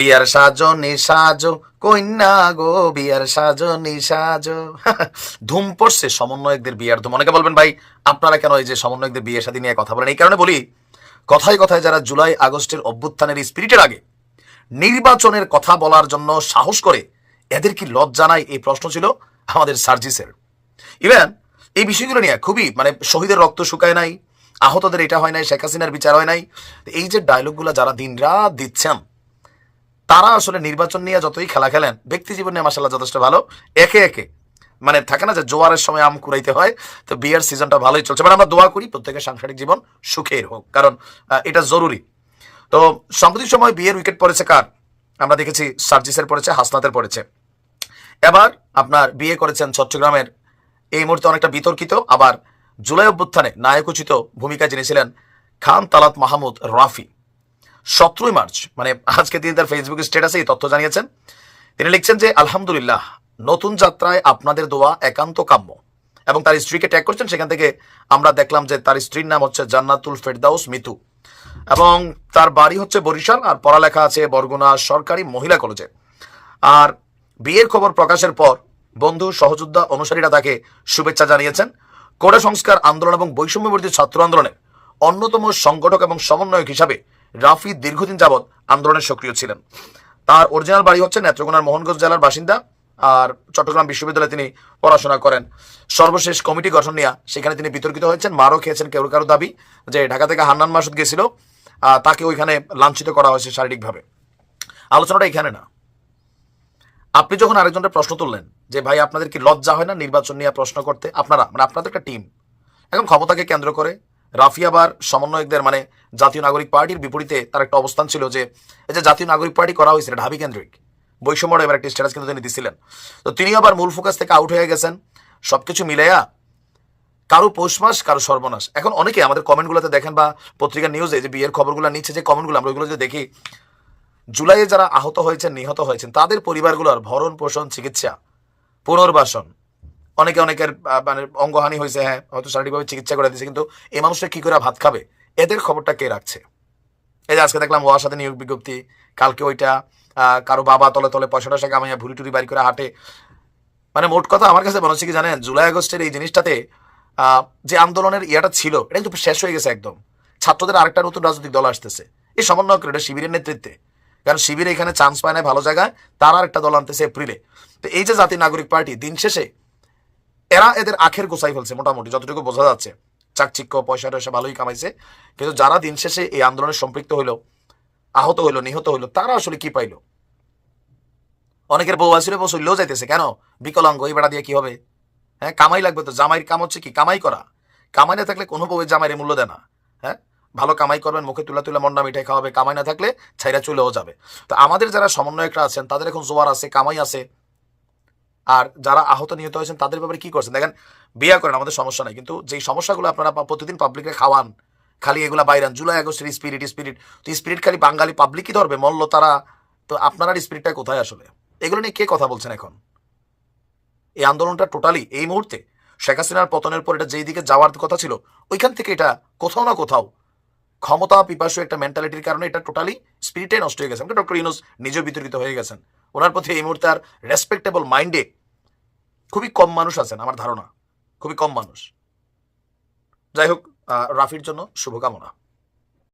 বিয়ার সাজো, নিসাজো কন্যা গো, বিয়ার সাজো, নিসাজো। ধুম পড়ছে সমন্বয়কদের বিয়ার ধুম। অনেকে বলবেন, ভাই, আপনারা কেন এই যে সমন্বয়কদের বিয়ে শাদী নিয়ে কথা বলেন? এই কারণে বলি, কথায় কথায় যারা জুলাই আগস্টের অভ্যুত্থানের স্পিরিটের আগে নির্বাচনের কথা বলার জন্য সাহস করে এদের কি লজ্জা নাই? এই প্রশ্ন ছিল আমাদের সার্জিসের ইভেন, এই বিষয়গুলো নিয়ে খুবই মানে শহীদের রক্ত শুকায় নাই, আহতদের এটা হয় নাই, শেখ হাসিনার বিচার হয় নাই। এই যে ডায়লগগুলো যারা দিনরাত দিচ্ছেন তারা আসলে নির্বাচন নিয়ে যতই খেলা খেলেন, ব্যক্তি জীবনে মাসাল্লাহ যথেষ্ট ভালো। একে একে। মানে থাকে না যে জোয়ারের সময় আম কুড়াইতে হয়, তো বিয়ের সিজনটা ভালোই চলছে। মানে আমরা দোয়া করি প্রত্যেকের সাংসারিক জীবন সুখের হোক, কারণ এটা জরুরি। তো সম্প্রতি সময় বিয়ের উইকেট পড়েছে কার? আমরা দেখেছি সার্জিসের পড়েছে, হাসনাতের পড়েছে। এবার আপনার বিয়ে করেছেন চট্টগ্রামের, এই মুহূর্তে অনেকটা বিতর্কিত, আবার জুলাই অভ্যুত্থানে নায়কোচিত ভূমিকা যিনি ছিলেন খান তালাত মাহমুদ রাফি। সতেরোই মার্চ মানে আজকে তিনি তার ফেসবুক স্ট্যাটাসে এই তথ্য জানিয়েছেন। তিনি লিখছেন যে, আলহামদুলিল্লাহ, নতুন যাত্রায় আপনাদের দোয়া একান্ত কাম্য। এবং তার স্ত্রীকে ট্যাগ করছেন, সেখান থেকে আমরা দেখলাম যে তার স্ত্রীর নাম হচ্ছে জান্নাতুল ফেরদাউস মিতু। এবং তার বাড়ি হচ্ছে বরিশাল, আর পড়ালেখা আছে বরগুনা সরকারি মহিলা কলেজে। আর বিয়ের খবর প্রকাশের পর বন্ধু সহযোদ্ধা অনুসারীরা তাকে শুভেচ্ছা জানিয়েছেন। কোটা সংস্কার আন্দোলন এবং বৈষম্যবর্তী ছাত্র আন্দোলনের অন্যতম সংগঠক এবং সমন্বয়ক হিসাবে রাফি দীর্ঘদিন যাবৎ আন্দোলনে সক্রিয় ছিলেন। তার অরিজিনাল বাড়ি হচ্ছে নেত্রকোনার মোহনগঞ্জ জেলার বাসিন্দা আর চট্টগ্রাম বিশ্ববিদ্যালয়ে তিনি পড়াশোনা করেন। সর্বশেষ কমিটি গঠন নিয়ে সেখানে তিনি বিতর্কিত হয়েছেন, মারও খেয়েছেন কেউ কারও দাবি যে ঢাকা থেকে হান্নান মাসুদ গেছিল তাকে ওইখানে লাঞ্ছিত করা হয়েছে শারীরিকভাবে। আলোচনাটা এখানে না। আপনি যখন আরেকজনের প্রশ্ন তুললেন যে, ভাই, আপনাদের কি লজ্জা হয় না নির্বাচন নিয়ে প্রশ্ন করতে? আপনারা মানে আপনাদের একটা টিম এখন ক্ষমতাকে কেন্দ্র করে রাফিয়াবার সমন্বয়কদের মানে জাতীয় নাগরিক পার্টির বিপরীতে তার একটা অবস্থান ছিল যে, এই যে জাতীয় নাগরিক পার্টি করা হয়েছিল ঢাবি কেন্দ্রিক বৈষম্যর এবার একটি স্ট্যাটাস কিন্তু তিনি দিছিলেন। তো তিনি আবার মূল ফোকাস থেকে আউট হয়ে গেছেন সব কিছু মিলাইয়া। কারও পৌষ মাস কারও সর্বনাশ। এখন অনেকে আমাদের কমেন্টগুলোতে দেখেন বা পত্রিকার নিউজে যে বিয়ের খবরগুলো নিচ্ছে, যে কমেন্টগুলো আমরা ওইগুলো যদি দেখি, জুলাইয়ে যারা আহত হয়েছেন, নিহত হয়েছেন, তাদের পরিবারগুলোর ভরণ পোষণ চিকিৎসা, পুনর্বাসন অনেকে অনেকের মানে অঙ্গহানি হয়েছে হ্যাঁ হয়তো শারীরিকভাবে চিকিৎসা করে দিয়েছে, কিন্তু এই মানুষটা কি করে ভাত খাবে? এদের খবরটা কে রাখছে? এই যে আজকে দেখলাম ওয়ার সাথে নিয়োগ বিজ্ঞপ্তি, কালকে ওইটা কারও বাবা তলে তলে পয়সা টয়সা কামাইয়া ভুড়ি টুরি বাড়ি করে হাঁটে। মানে মোট কথা আমার কাছে মনে হচ্ছে কি জানেন, জুলাই আগস্টের এই জিনিসটাতে যে আন্দোলনের ইয়েটা ছিল, এটা কিন্তু শেষ হয়ে গেছে একদম। ছাত্রদের আরেকটা নতুন রাজনৈতিক দল আসতেছে। এই সমন্বয় এটা শিবিরের নেতৃত্বে। কারণ শিবির এখানে চান্স পায় না ভালো জায়গায়, তার আর একটা দল আনতেছে এপ্রিলে। তো এই যে জাতীয় নাগরিক পার্টি, দিন শেষে এরা এদের আখের গোসাই ফেলছে মোটামুটি, যতটুকু বোঝা যাচ্ছে। চাকচিক্য পয়সা টয়সা ভালোই কামাইছে, কিন্তু যারা দিন শেষে এই আন্দোলনে সম্পৃক্ত হইল, আহত হইল, নিহত হইল, তারা আসলে কি পাইলো? অনেকের বউ আসলে বউ যাইতেছে, কেন? বিকলাঙ্গ, এই বেড়া দিয়ে কি হবে? হ্যাঁ কামাই লাগবে তো, জামাইয়ের কাম হচ্ছে কি? কামাই করা। কামাই না থাকলে কোনো বউয়ের জামাইয়ের মূল্য দেয় না হ্যাঁ? ভালো কামাই করবেন, মুখে তুলা তুলা মন্ডা মিঠাই খাওয়াবে, কামাই না থাকলে ছাইরা চলেও যাবে। তো আমাদের যারা সমন্বয়করা আছেন, তাদের এখন জোয়ার আছে, কামাই আছে। আর যারা আহত নিহত হয়েছেন, তাদের ব্যাপারে কি করছেন? দেখেন, বিয়া করেন, আমাদের সমস্যা নাই। কিন্তু যেই সমস্যাগুলো আপনারা প্রতিদিন পাবলিকে খাওয়ান, খালি এগুলা বাইরান জুলাই, আগস্টের স্পিরিট স্পিরিট তো স্পিরিট খালি বাঙালি পাবলিকই ধরবে, মল্ল তারা। তো আপনার স্পিরিটটা কোথায় আসলে? এগুলো নিয়ে কে কথা বলছেন এখন? এই আন্দোলনটা টোটালি এই মুহূর্তে শেখ হাসিনার পতনের পর এটা যেই দিকে যাওয়ার কথা ছিল, ওইখান থেকে এটা কোথাও না কোথাও ক্ষমতা, পিপাসু একটা মেন্টালিটির কারণে এটা টোটালি স্পিরিটে নষ্ট হয়ে গেছে। ডক্টর ইউনুস নিজেও বিতর্কিত হয়ে গেছেন। ওনার প্রতি এই মুহূর্তে আর রেসপেক্টেবল মাইন্ডে খুবই কম মানুষ আছেন, আমার ধারণা। খুবই কম মানুষ। যাই হোক রাফির জন্য শুভকামনা।